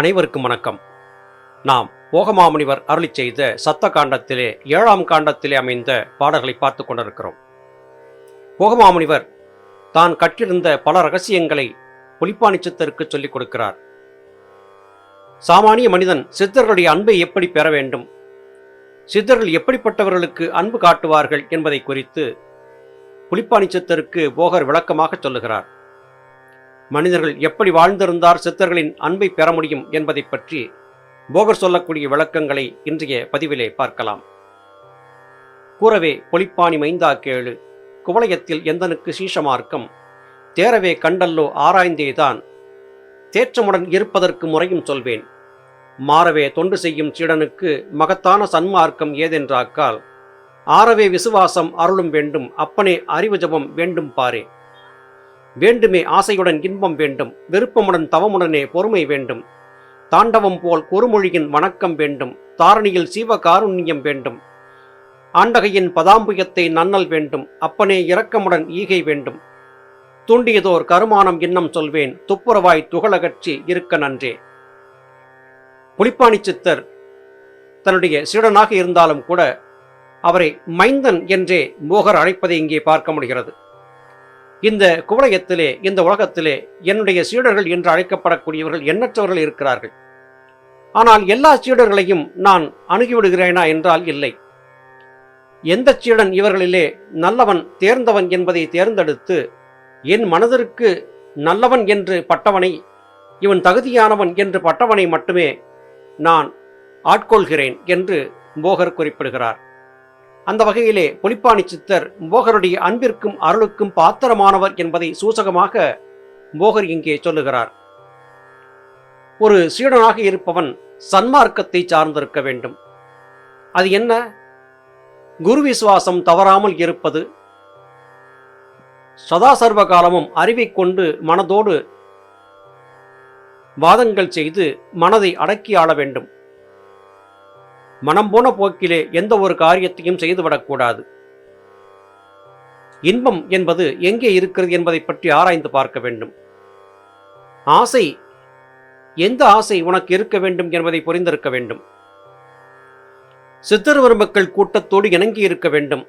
அனைவருக்கும் வணக்கம். நாம் ஓகமாமுனிவர் அருளி செய்த சத்த காண்டத்திலே ஏழாம் காண்டத்திலே அமைந்த பாடல்களை பார்த்து கொண்டிருக்கிறோம். ஓகமாமுனிவர் தான் கற்றிருந்த பல ரகசியங்களை புலிப்பாணிச்சத்தருக்கு சொல்லிக் கொடுக்கிறார். சாமானிய மனிதன் சித்தர்களுடைய அன்பை எப்படி பெற வேண்டும்? சித்தர்கள் எப்படிப்பட்டவர்களுக்கு அன்பு காட்டுவார்கள் என்பதை குறித்து புலிப்பாணிச்சத்தருக்கு போகர் விளக்கமாக சொல்லுகிறார். மனிதர்கள் எப்படி வாழ்ந்திருந்தார் சித்தர்களின் அன்பை பெற முடியும் என்பதை பற்றி போகர் சொல்லக்கூடிய விளக்கங்களை இன்றைய பதிவிலே பார்க்கலாம். கூறவே பொலிப்பாணி மைந்தா கேளு குவளையத்தில் எந்தனுக்கு சீஷமார்க்கம் தேரவே கண்டல்லோ ஆராய்ந்தேதான். தேற்றமுடன் இருப்பதற்கு முறையும் சொல்வேன். மாறவே தொண்டு செய்யும் சீடனுக்கு மகத்தான சன்மார்க்கம் ஏதென்றாக்கால் ஆறவே விசுவாசம் அருளும் வேண்டும் அப்பனே அறிவு ஜபம் வேண்டும் பாரே. வேண்டுமே ஆசையுடன் இன்பம் வேண்டும் விருப்பமுடன் தவமுடனே பொறுமை வேண்டும். தாண்டவம் போல் குறுமொழியின் வணக்கம் வேண்டும் தாரணியில் சீவ காருண்யம் வேண்டும். ஆண்டகையின் பதாம்புயத்தை நன்னல் வேண்டும் அப்பனே இரக்கமுடன் ஈகை வேண்டும். தூண்டியதோர் கருமானம் இன்னம் சொல்வேன் துப்புரவாய் துகளகற்றி இருக்க நன்றே. புலிப்பாணி சித்தர் தன்னுடைய சீடனாக இருந்தாலும் கூட அவரை மைந்தன் என்றே மோகர் அழைப்பதை இங்கே பார்க்க முடிகிறது. இந்த குவளையத்திலே இந்த உலகத்திலே என்னுடைய சீடர்கள் என்று அழைக்கப்படக்கூடியவர்கள் எண்ணற்றவர்கள் இருக்கிறார்கள். ஆனால் எல்லா சீடர்களையும் நான் அணுகிவிடுகிறேனா என்றால் இல்லை. எந்த சீடன் இவர்களிலே நல்லவன் தேர்ந்தவன் என்பதை தேர்ந்தெடுத்து என் மனதிற்கு நல்லவன் என்று பட்டவனை இவன் தகுதியானவன் என்று பட்டவனை மட்டுமே நான் ஆட்கொள்கிறேன் என்று போகர் குறிப்பிடுகிறார். அந்த வகையிலே பொலிப்பாணி சித்தர் மோகருடைய அன்பிற்கும் அருளுக்கும் பாத்திரமானவர் என்பதை சூசகமாக போகர் இங்கே சொல்லுகிறார். ஒரு சீடனாக இருப்பவன் சன்மார்க்கத்தை சார்ந்திருக்க வேண்டும். அது என்ன? குரு விசுவாசம் தவறாமல் இருப்பது. சதா சர்வ காலமும் அறிவை கொண்டு மனதோடு வாதங்கள் செய்து மனதை அடக்கி ஆள வேண்டும். மனம் போன போக்கிலே எந்த ஒரு காரியத்தையும் செய்துவிடக்கூடாது. இன்பம் என்பது எங்கே இருக்கிறது என்பதை பற்றி ஆராய்ந்து பார்க்க வேண்டும். ஆசை எந்த ஆசை உனக்கு இருக்க வேண்டும் என்பதை புரிந்திருக்க வேண்டும். சித்தர்வர் மக்கள் கூட்டத்தோடு இணங்கி இருக்க வேண்டும்.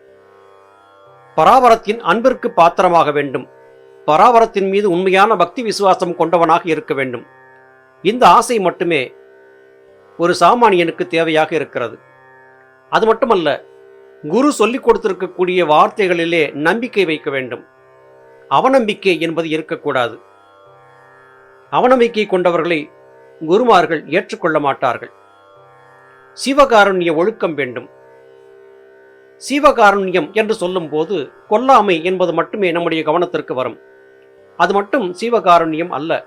பராபரத்தின் அன்பிற்கு பாத்திரமாக வேண்டும். பராபரத்தின் மீது உண்மையான பக்தி விசுவாசம் கொண்டவனாக இருக்க வேண்டும். இந்த ஆசை மட்டுமே ஒரு சாமானியனுக்கு தேவையாக இருக்கிறது. அது மட்டுமல்ல குரு சொல்லிக் கொடுத்திருக்கக்கூடிய வார்த்தைகளிலே நம்பிக்கை வைக்க வேண்டும். அவநம்பிக்கை என்பது இருக்கக்கூடாது. அவநம்பிக்கை கொண்டவர்களை குருமார்கள் ஏற்றுக்கொள்ள மாட்டார்கள். சிவகாருண்ய ஒழுக்கம் வேண்டும். சிவகாருண்யம் என்று சொல்லும்போது கொல்லாமை என்பது மட்டுமே நம்முடைய கவனத்திற்கு வரும். அது மட்டும் சிவகாருண்யம் அல்ல.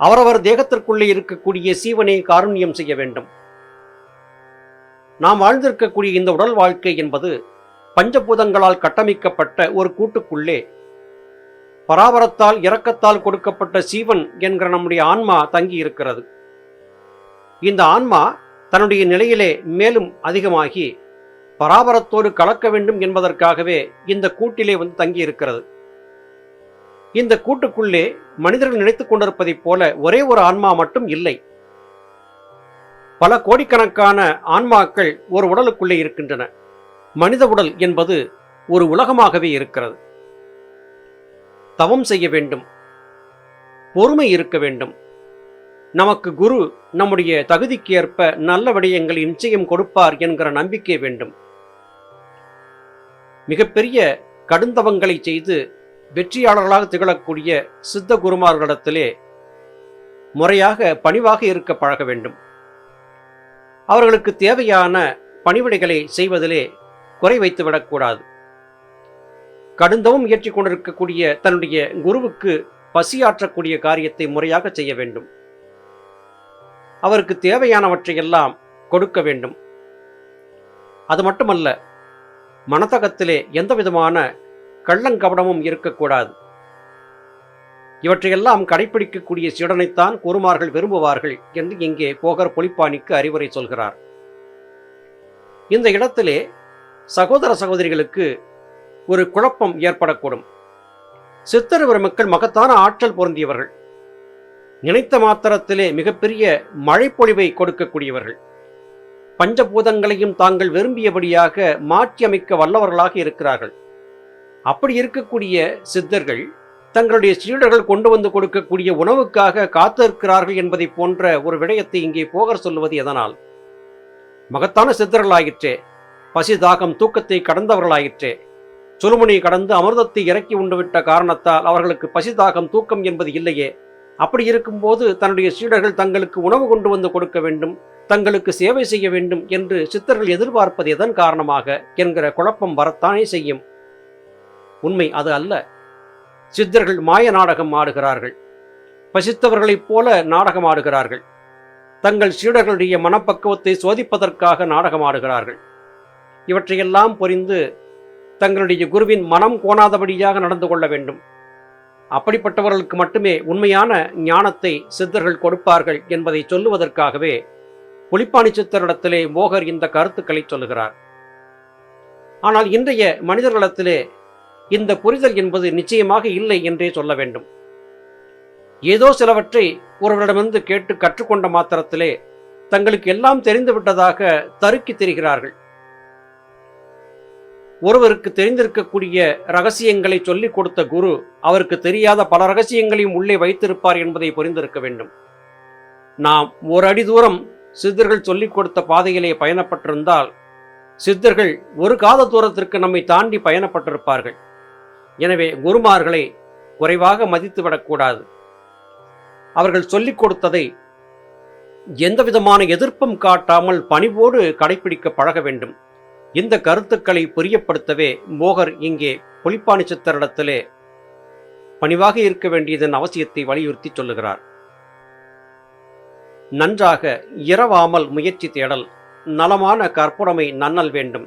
அவரவர் தேகத்திற்குள்ளே இருக்கக்கூடிய சீவனை காருண்யம் செய்ய வேண்டும். நாம் வாழ்ந்திருக்கக்கூடிய இந்த உடல் வாழ்க்கை என்பது பஞ்சபூதங்களால் கட்டமைக்கப்பட்ட ஒரு கூட்டுக்குள்ளே பராபரத்தால் இரக்கத்தால் கொடுக்கப்பட்ட சீவன் என்கிற நம்முடைய ஆன்மா தங்கி இருக்கிறது. இந்த ஆன்மா தன்னுடைய நிலையிலே மேலும் அதிகமாகி பராபரத்தோடு கலக்க வேண்டும் என்பதற்காகவே இந்த கூட்டிலே வந்து தங்கி இருக்கிறது. இந்த கூட்டுக்குள்ளே மனிதர்கள் நினைத்துக் கொண்டிருப்பதைப் போல ஒரே ஒரு ஆன்மா மட்டும் இல்லை. பல கோடிக்கணக்கான ஆன்மாக்கள் ஒரு உடலுக்குள்ளே இருக்கின்றன. மனித உடல் என்பது ஒரு உலகமாகவே இருக்கிறது. தவம் செய்ய வேண்டும். பொறுமை இருக்க வேண்டும். நமக்கு குரு நம்முடைய தகுதிக்கு ஏற்ப நல்ல விடயங்கள் நிச்சயம் கொடுப்பார் என்கிற நம்பிக்கை வேண்டும். மிகப்பெரிய கடுந்தவங்களை செய்து வெற்றியாளர்களாக திகழக்கூடிய சித்த குருமார்களிடத்திலே முறையாக பணிவாக இருக்க பழக வேண்டும். அவர்களுக்கு தேவையான பணிவிடைகளை செய்வதிலே குறை வைத்து விடக்கூடாது கடுந்தவும் இயற்றிக் கொண்டிருக்கக்கூடிய தன்னுடைய குருவுக்கு பசியாற்றக்கூடிய காரியத்தை முறையாக செய்ய வேண்டும். அவருக்கு தேவையானவற்றையெல்லாம் கொடுக்க வேண்டும். அது மட்டுமல்ல மனத்தகத்திலே எந்த விதமான கள்ளங்கபடமும் இருக்கக்கூடாது. இவற்றையெல்லாம் கடைபிடிக்கக்கூடிய சீடனைத்தான் குருமார்கள் விரும்புவார்கள் என்று இங்கே போகர் பொலிப்பானிக்கு அறிவுரை சொல்கிறார். இந்த இடத்திலே சகோதர சகோதரிகளுக்கு ஒரு குழப்பம் ஏற்படக்கூடும். சித்தர் மக்கள் மகத்தான ஆற்றல் பொருந்தியவர்கள். நினைத்த மாத்திரத்திலே மிகப்பெரிய மழைப்பொழிவை கொடுக்கக்கூடியவர்கள். பஞ்சபூதங்களையும் தாங்கள் விரும்பியபடியாக மாற்றியமைக்க வல்லவர்களாக இருக்கிறார்கள். அப்படி இருக்கக்கூடிய சித்தர்கள் தங்களுடைய சீடர்கள் கொண்டு வந்து கொடுக்கக்கூடிய உணவுக்காக காத்திருக்கிறார்கள் என்பதை போன்ற ஒரு விடயத்தை இங்கே போகர் சொல்லுவது எதனால்? மகத்தான சித்தர்களாயிற்றே பசி தாகம் தூக்கத்தை கடந்தவர்களாயிற்றே சுழுமுனை கடந்து அமிர்தத்தை இறக்கி உண்டுவிட்ட காரணத்தால் அவர்களுக்கு பசி தாகம் தூக்கம் என்பது இல்லையே. அப்படி இருக்கும்போது தன்னுடைய சீடர்கள் தங்களுக்கு உணவு கொண்டு வந்து கொடுக்க வேண்டும் தங்களுக்கு சேவை செய்ய வேண்டும் என்று சித்தர்கள் எதிர்பார்ப்பது எதன் காரணமாக என்கிற குழப்பம் வரத்தானே செய்யும். உண்மை அது அல்ல. சித்தர்கள் மாய நாடகம் ஆடுகிறார்கள். பசித்தவர்களைப் போல நாடகம் ஆடுகிறார்கள். தங்கள் சீடர்களுடைய மனப்பக்குவத்தை சோதிப்பதற்காக நாடகம் ஆடுகிறார்கள். இவற்றையெல்லாம் புரிந்து தங்களுடைய குருவின் மனம் கோணாதபடியாக நடந்து கொள்ள வேண்டும். அப்படிப்பட்டவர்களுக்கு மட்டுமே உண்மையான ஞானத்தை சித்தர்கள் கொடுப்பார்கள் என்பதை சொல்லுவதற்காகவே புலிப்பாணி சித்தரிடத்திலே மோகர் இந்த கருத்துக்களை சொல்லுகிறார். ஆனால் இன்றைய மனிதர்களிடத்திலே இந்த புரிதல் என்பது நிச்சயமாக இல்லை என்றே சொல்ல வேண்டும். ஏதோ சிலவற்றை ஒருவரிடமிருந்து கேட்டு கற்றுக்கொண்ட மாத்திரத்திலே தங்களுக்கு எல்லாம் தெரிந்துவிட்டதாக தருக்கி தெரிகிறார்கள். ஒருவருக்கு தெரிந்திருக்கக்கூடிய ரகசியங்களை சொல்லிக் கொடுத்த குரு அவருக்கு தெரியாத பல ரகசியங்களையும் உள்ளே வைத்திருப்பார் என்பதை புரிந்திருக்க வேண்டும். நாம் ஒரு அடி தூரம் சித்தர்கள் சொல்லிக் கொடுத்த பாதையிலே பயணப்பட்டிருந்தால் சித்தர்கள் ஒரு காத தூரத்திற்கு நம்மை தாண்டி பயணப்பட்டிருப்பார்கள். எனவே குருமார்களை குறைவாக மதித்துவிடக்கூடாது. அவர்கள் சொல்லிக் கொடுத்ததை எந்த விதமான எதிர்ப்பும் காட்டாமல் பணிவோடு கடைபிடிக்க பழக வேண்டும். இந்த கருத்துக்களை புரியப்படுத்தவே மோகர் இங்கே புலிப்பாணி சித்தரிடத்திலே பணிவாக இருக்க வேண்டியதன் அவசியத்தை வலியுறுத்தி சொல்லுகிறார். நன்றாக இரவாமல் முயற்சி தேடல் நலமான கற்புடைமை நன்னல் வேண்டும்.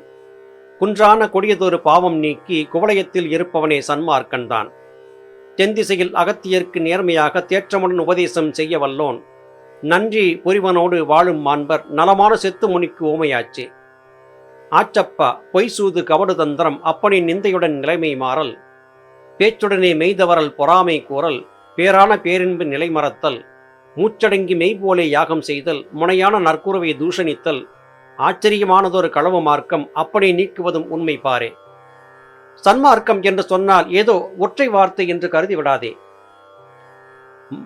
குன்றான கொடியதொரு பாவம் நீக்கி குவளையத்தில் இருப்பவனே சன்மார்க்கன்தான் தென்திசையில் அகத்தியர்க்கு நேர்மையாக தேற்றமுடன் உபதேசம் செய்ய வல்லோன். நன்றி புரிவனோடு வாழும் மாண்பர் நலமான செத்து முனிக்கு ஓமையாச்சு ஆச்சப்பா பொய் சூது கவடு தந்திரம் அப்பனின் நிந்தையுடன் நிலைமை மாறல். பேச்சுடனே மெய்தவரல் பொறாமை கூறல். பேரான பேரின்பு நிலை மறத்தல் மூச்சடங்கி மெய்போலே யாகம் செய்தல். முனையான நற்குறவை தூஷணித்தல். ஆச்சரியமானதொரு களவு மார்க்கம் அப்படி நீக்குவதும் உண்மை பாரே. சன்மார்க்கம் என்று சொன்னால் ஏதோ ஒற்றை வார்த்தை என்று கருதி விடாதே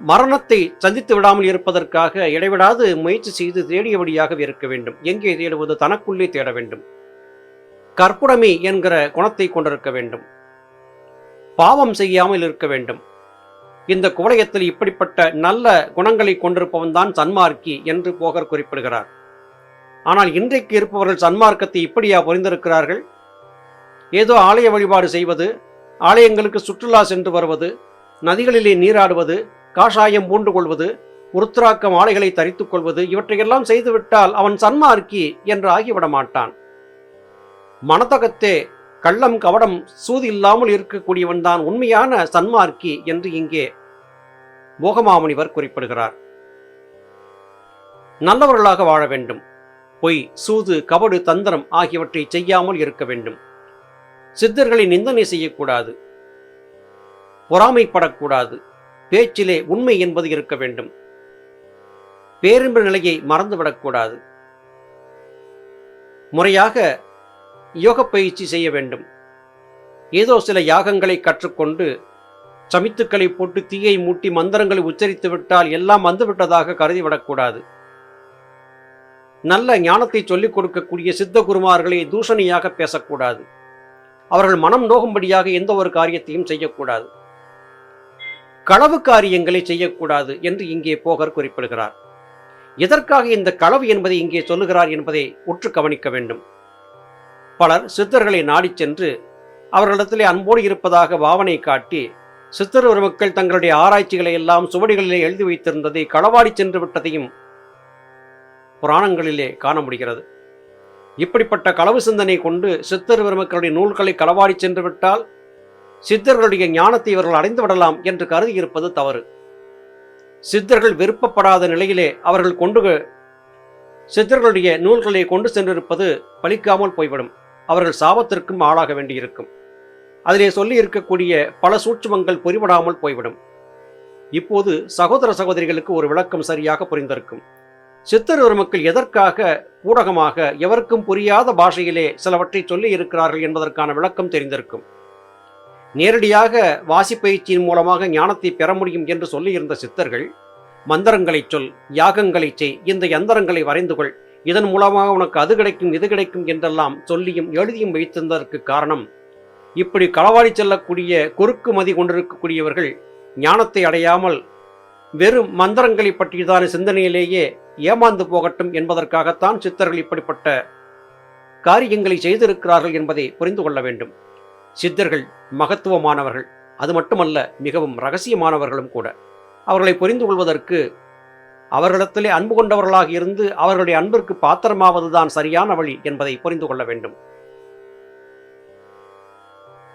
மரணத்தை சந்தித்து விடாமல் இருப்பதற்காக இடைவிடாது முயற்சி செய்து தேடியபடியாக இருக்க வேண்டும். எங்கே தேடுவது? தனக்குள்ளே தேட வேண்டும். கற்புடைமை என்கிற குணத்தை கொண்டிருக்க வேண்டும். பாவம் செய்யாமல் இருக்க வேண்டும். இந்த குவளையத்தில் இப்படிப்பட்ட நல்ல குணங்களை கொண்டிருப்பவன் தான் சன்மார்க்கி என்று போகர் குறிப்பிடுகிறார். ஆனால் இன்றைக்கு இருப்பவர்கள் சன்மார்க்கத்தை இப்படியா புரிந்திருக்கிறார்கள்? ஏதோ ஆலய வழிபாடு செய்வது ஆலயங்களுக்கு சுற்றுலா சென்று வருவது நதிகளிலே நீராடுவது காஷாயம் பூண்டு கொள்வது உருத்ராக்கம் ஆலைகளை தரித்துக் கொள்வது இவற்றையெல்லாம் செய்துவிட்டால் அவன் சன்மார்க்கி என்று ஆகிவிட மாட்டான் மனதகத்தே கள்ளம் கவடம் சூது இல்லாமல் இருக்கக்கூடியவன் தான் உண்மையான சன்மார்க்கி என்று இங்கே போகமாமுனிவர் குறிப்பிடுகிறார். நல்லவர்களாக வாழ வேண்டும். பொய் சூது கபடு தந்திரம் ஆகியவற்றை செய்யாமல் இருக்க வேண்டும். சித்தர்களை நிந்தனை செய்யக்கூடாது. பொறாமைப்படக்கூடாது. பேச்சிலே உண்மை என்பது இருக்க வேண்டும். பேரின்ப நிலையை மறந்துவிடக்கூடாது முறையாக யோக பயிற்சி செய்ய வேண்டும். ஏதோ சில யாகங்களை கற்றுக்கொண்டு சமித்துக்களை போட்டு தீயை மூட்டி மந்திரங்களை உச்சரித்து விட்டால் எல்லாம் வந்துவிட்டதாக கருதிவிடக்கூடாது நல்ல ஞானத்தை சொல்லிக் கொடுக்கக்கூடிய சித்த குருமார்களை தூஷணியாக பேசக்கூடாது. அவர்கள் மனம் நோகும்படியாக எந்த ஒரு காரியத்தையும் செய்யக்கூடாது. களவு காரியங்களை செய்யக்கூடாது என்று இங்கே போகர் குறிப்பிடுகிறார். எதற்காக இந்த களவு என்பதை இங்கே சொல்லுகிறார் என்பதை உற்று கவனிக்க வேண்டும். பலர் சித்தர்களை நாடிச் சென்று அவர்களிடத்திலே அன்போடு இருப்பதாக பாவனை காட்டி சித்தர் மக்கள் தங்களுடைய ஆராய்ச்சிகளை எல்லாம் சுவடிகளிலே எழுதி வைத்திருந்ததை களவாடி சென்று விட்டதையும் புராணங்களிலே காண முடிகிறது இப்படிப்பட்ட களவு சிந்தனை கொண்டு சித்தர் பெருமக்களுடைய நூல்களை களவாடி சென்று விட்டால் சித்தர்களுடைய ஞானத்தை இவர்கள் அடைந்து விடலாம் என்று கருதி இருப்பது தவறு. சித்தர்கள் விருப்பப்படாத நிலையிலே அவர்கள் கொண்டு சித்தர்களுடைய நூல்களை கொண்டு சென்றிருப்பது பலிக்காமல் போய்விடும். அவர்கள் சாபத்திற்கும் ஆளாக வேண்டியிருக்கும். அதிலே சொல்லி இருக்கக்கூடிய பல சூட்சுமங்கள் பொறிபடாமல் போய்விடும். இப்போது சகோதர சகோதரிகளுக்கு ஒரு விளக்கம் சரியாக புரிந்திருக்கும். சித்தர் மக்கள் எதற்காக ஊடகமாக எவருக்கும் புரியாத பாஷையிலே சிலவற்றை சொல்லி இருக்கிறார்கள் என்பதற்கான விளக்கம் தெரிந்திருக்கும். நேரடியாக வாசிப்பயிற்சியின் மூலமாக ஞானத்தை பெற முடியும் என்று சொல்லியிருந்த சித்தர்கள் மந்திரங்களைச் சொல் யாகங்களைச் செய் இந்த யந்திரங்களை வரைந்து கொள் இதன் மூலமாக உனக்கு அது கிடைக்கும் இது கிடைக்கும் என்றெல்லாம் சொல்லியும் எழுதியும் வைத்திருந்ததற்கு காரணம் இப்படி களவாடி செல்லக்கூடிய குறுக்கு மதி கொண்டிருக்கக்கூடியவர்கள் ஞானத்தை அடையாமல் வெறும் மந்திரங்களை பற்றியதான சிந்தனையிலேயே ஏமாந்து போகட்டும் என்பதற்காகத்தான் சித்தர்கள் இப்படிப்பட்ட காரியங்களை செய்திருக்கிறார்கள் என்பதை புரிந்து கொள்ள வேண்டும். சித்தர்கள் மகத்துவமானவர்கள் அது மட்டுமல்ல மிகவும் ரகசியமானவர்களும் கூட. அவர்களை புரிந்து கொள்வதற்கு அவர்களிடத்திலே அன்பு கொண்டவர்களாக இருந்து அவர்களுடைய அன்பிற்கு பாத்திரமாவதுதான் சரியான வழி என்பதை புரிந்து கொள்ள வேண்டும்.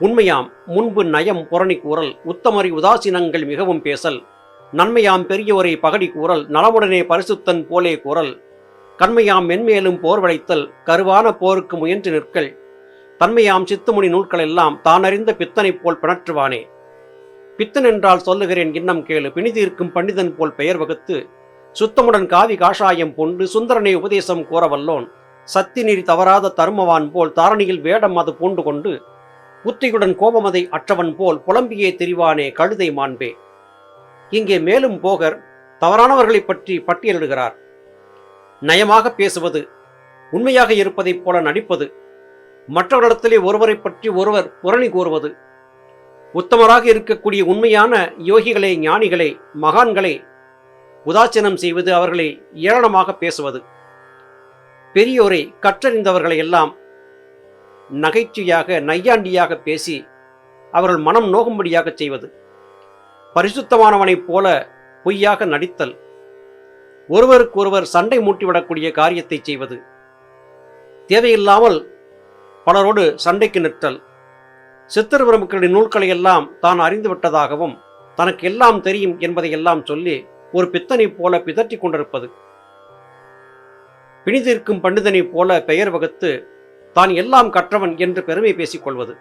உண்மையாம் முன்பு நயம் புரணி கூறல் உத்தமரி உதாசீனங்கள் மிகவும் பேசல் நன்மையாம் பெரியோரை பகடி கூறல் நலமுடனே பரிசுத்தன் போலே கூறல். கண்மையாம் மென்மேலும் போர் வளைத்தல் கருவான போருக்கு முயன்று நிற்கல் தன்மையாம் சித்துமுனி நூல்களெல்லாம் தானறிந்த பித்தனைப் போல் பிணற்றுவானே. பித்தன் என்றால் சொல்லுகிறேன் இன்னம் கேளு பிணிதீர்க்கும் பண்டிதன் போல் பெயர் வகுத்து சுத்தமுடன் காவி காஷாயம் பொண்டு சுந்தரனை உபதேசம் கூறவல்லோன் சத்தி நெறி தவறாத தருமவான் போல் தாரணியில் வேடம் அது பூண்டு கொண்டு புத்தியுடன் கோபமதை அற்றவன் போல் புலம்பியே திரிவானே கழுதை மாண்பே. இங்கே மேலும் போகர் தவறானவர்களைப் பற்றி பட்டியலிடுகிறார். நயமாக பேசுவது உண்மையாக இருப்பதைப் போல நடிப்பது மற்றவரிடத்திலே ஒருவரை பற்றி ஒருவர் புரணி கூறுவது உத்தமராக இருக்கக்கூடிய உண்மையான யோகிகளை ஞானிகளை மகான்களை உதாசீனம் செய்வது அவர்களை ஏளனமாக பேசுவது. பெரியோரை கற்றறிந்தவர்களை எல்லாம் நகைச்சுவையாக நையாண்டியாக பேசி அவர்கள் மனம் நோகும்படியாக செய்வது. பரிசுத்தமானவனைப் போல பொய்யாக நடித்தல். ஒருவருக்கொருவர் சண்டை மூட்டிவிடக்கூடிய காரியத்தை செய்வது. தேவையில்லாமல் பலரோடு சண்டைக்கு நிற்றல். சித்தர் பிரமுக்களின் நூல்களை எல்லாம் தான் அறிந்துவிட்டதாகவும் தனக்கு எல்லாம் தெரியும் என்பதையெல்லாம் சொல்லி ஒரு பித்தனைப் போல பிதற்றி கொண்டிருப்பது. பிணிதிருக்கும் பண்டிதனைப் போல பெயர் வகுத்து தான் எல்லாம் கற்றவன் என்று பெருமை பேசிக் கொள்வது.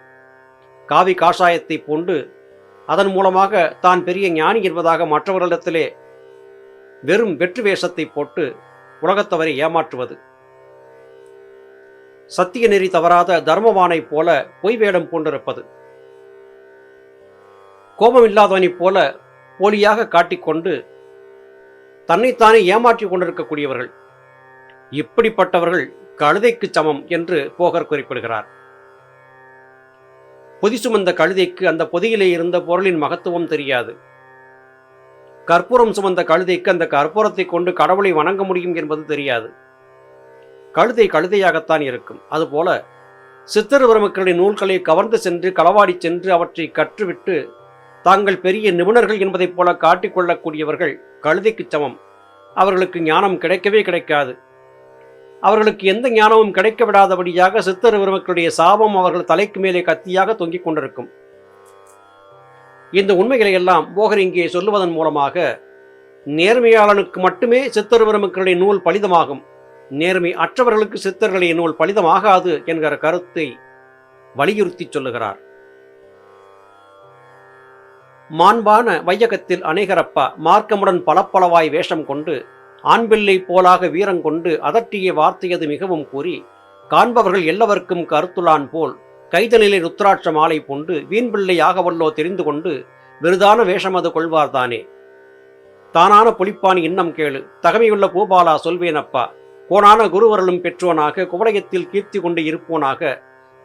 காவி காஷாயத்தை போன்று அதன் மூலமாக தான் பெரிய ஞானி என்பதாக மற்றவர்களிடத்திலே வெறும் வெற்று வேஷத்தை போட்டு உலகத்தவரை ஏமாற்றுவது. சத்திய நெறி தவறாத தர்மவானைப் போல பொய் வேடம் பூண்டிருப்பது. கோபமில்லாதவனைப் போல போலியாக காட்டிக்கொண்டு தன்னைத்தானே ஏமாற்றிக் கொண்டிருக்கக்கூடியவர்கள். இப்படிப்பட்டவர்கள் கழுதைக்கு சமம் என்று போகர் குறிப்பிடுகிறார். பொதி சுமந்த கழுதைக்கு அந்த பொதியிலே இருந்த பொருளின் மகத்துவம் தெரியாது. கற்பூரம் சுமந்த கழுதைக்கு அந்த கற்பூரத்தை கொண்டு கடவுளை வணங்க முடியும் என்பது தெரியாது. கழுதை கழுதையாகத்தான் இருக்கும். அதுபோல சித்தர் பிரமுக்களின் நூல்களை கவர்ந்து சென்று களவாடி சென்று அவற்றை கற்றுவிட்டு தாங்கள் பெரிய நிபுணர்கள் என்பதைப் போல காட்டிக்கொள்ளக்கூடியவர்கள் கழுதைக்கு சமம். அவர்களுக்கு ஞானம் கிடைக்கவே கிடைக்காது. அவர்களுக்கு எந்த ஞானமும் கிடைக்க விடாதபடியாக சித்தர் பெருமக்களுடைய சாபம் அவர்கள் தலைக்கு மேலே கத்தியாக தொங்கிக் கொண்டிருக்கும். இந்த உண்மைகளை எல்லாம் போகர் இங்கே சொல்லுவதன் மூலமாக நேர்மையாளனுக்கு மட்டுமே சித்தர் பெருமக்களுடைய நூல் பலிதமாகும். நேர்மை அற்றவர்களுக்கு சித்தர்களுடைய நூல் பலிதமாகாது என்கிற கருத்தை வலியுறுத்தி சொல்லுகிறார். மாண்பான வையகத்தில் அநேகரப்பா மார்க்கமுடன் பலப்பளவாய் வேஷம் கொண்டு ஆண்பிள்ளை போலாக வீரங்கொண்டு அதட்டிய வார்த்தையது மிகவும் கூறி காண்பவர்கள் எல்லவர்க்கும் கருத்துளான் போல் கைதலிலே ருத்ராட்ச மாலை பூண்டு வீண்பிள்ளை ஆகவல்லோ தெரிந்து கொண்டு விருதான வேஷமது கொள்வார்தானே தானான பொலிப்பானி இன்னம் கேளு தகமையுள்ள பூபாலா சொல்வேனப்பா கோணான குருவரலும் பெற்றோனாக குவலயத்தில் கீர்த்தி கொண்டு இருப்போனாக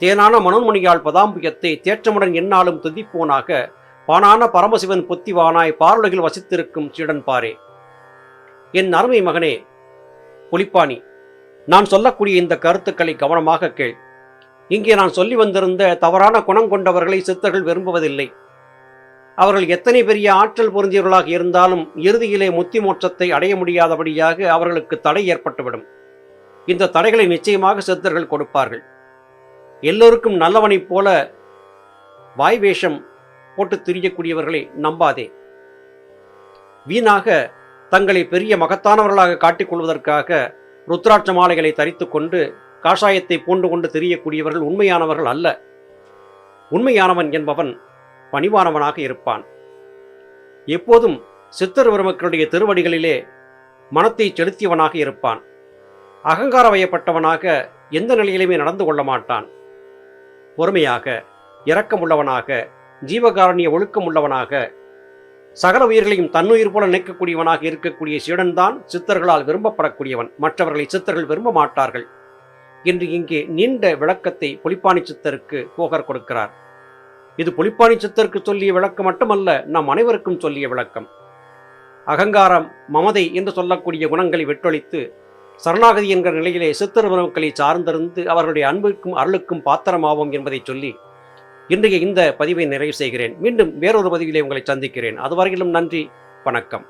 தேனான மனோன்மணியால் பதாம்புயத்தை தேற்றமுடன் என்னாலும் துதிப்போனாக பானான பரமசிவன் பொத்திவானாய் பாருலகில் வசித்திருக்கும் சீடன் பாரே. என் அருமை மகனே புலிப்பாணி நான் சொல்லக்கூடிய இந்த கருத்துக்களை கவனமாக கேள். இங்கே நான் சொல்லி வந்திருந்த தவறான குணம் கொண்டவர்களை சித்தர்கள் விரும்புவதில்லை. அவர்கள் எத்தனை பெரிய ஆற்றல் பொருந்தியவர்களாக இருந்தாலும் இறுதியிலே முத்தி மோட்சத்தை அடைய முடியாதபடியாக அவர்களுக்கு தடை ஏற்பட்டுவிடும். இந்த தடைகளை நிச்சயமாக சித்தர்கள் கொடுப்பார்கள். எல்லோருக்கும் நல்லவனைப் போல வாய் வேஷம் போட்டு திரியக்கூடியவர்களை நம்பாதே. வீணாக தங்களை பெரிய மகத்தானவர்களாக காட்டிக்கொள்வதற்காக ருத்ராட்ச மாலைகளை தரித்து கொண்டு காஷாயத்தை பூண்டு கொண்டு தெரியக்கூடியவர்கள் உண்மையானவர்கள் அல்ல. உண்மையானவன் என்பவன் பணிவானவனாக இருப்பான். எப்போதும் சித்தர் பெருமக்களுடைய திருவடிகளிலே மனத்தை செலுத்தியவனாக இருப்பான். அகங்கார வயப்பட்டவனாக எந்த நிலையிலுமே நடந்து கொள்ள மாட்டான். பொறுமையாக இரக்கமுள்ளவனாக ஜீவகாரணிய ஒழுக்கம் உள்ளவனாக சகல உயிர்களையும் தன்னுயிர் போல நினைக்கக்கூடியவனாக இருக்கக்கூடிய சீடன்தான் சித்தர்களால் விரும்பப்படக்கூடியவன். மற்றவர்களை சித்தர்கள் விரும்ப மாட்டார்கள். என்று இங்கே நீண்ட விளக்கத்தை புலிப்பாணி சித்தருக்கு போகர் கொடுக்கிறார். இது புலிப்பாணி சித்தருக்கு சொல்லிய விளக்கம் மட்டுமல்ல நம் அனைவருக்கும் சொல்லிய விளக்கம். அகங்காரம் மமதை என்று சொல்லக்கூடிய குணங்களை வெட்டொழித்து சரணாகதி என்கிற நிலையிலே சித்தர் உறவுகளை சார்ந்திருந்து அவர்களுடைய அன்புக்கும் அருளுக்கும் பாத்திரமாவோம் என்பதை சொல்லி இன்றைய இந்த பதிவை நிறைவு செய்கிறேன். மீண்டும் வேறொரு பதிவிலே உங்களை சந்திக்கிறேன். அதுவரையிலும் நன்றி வணக்கம்.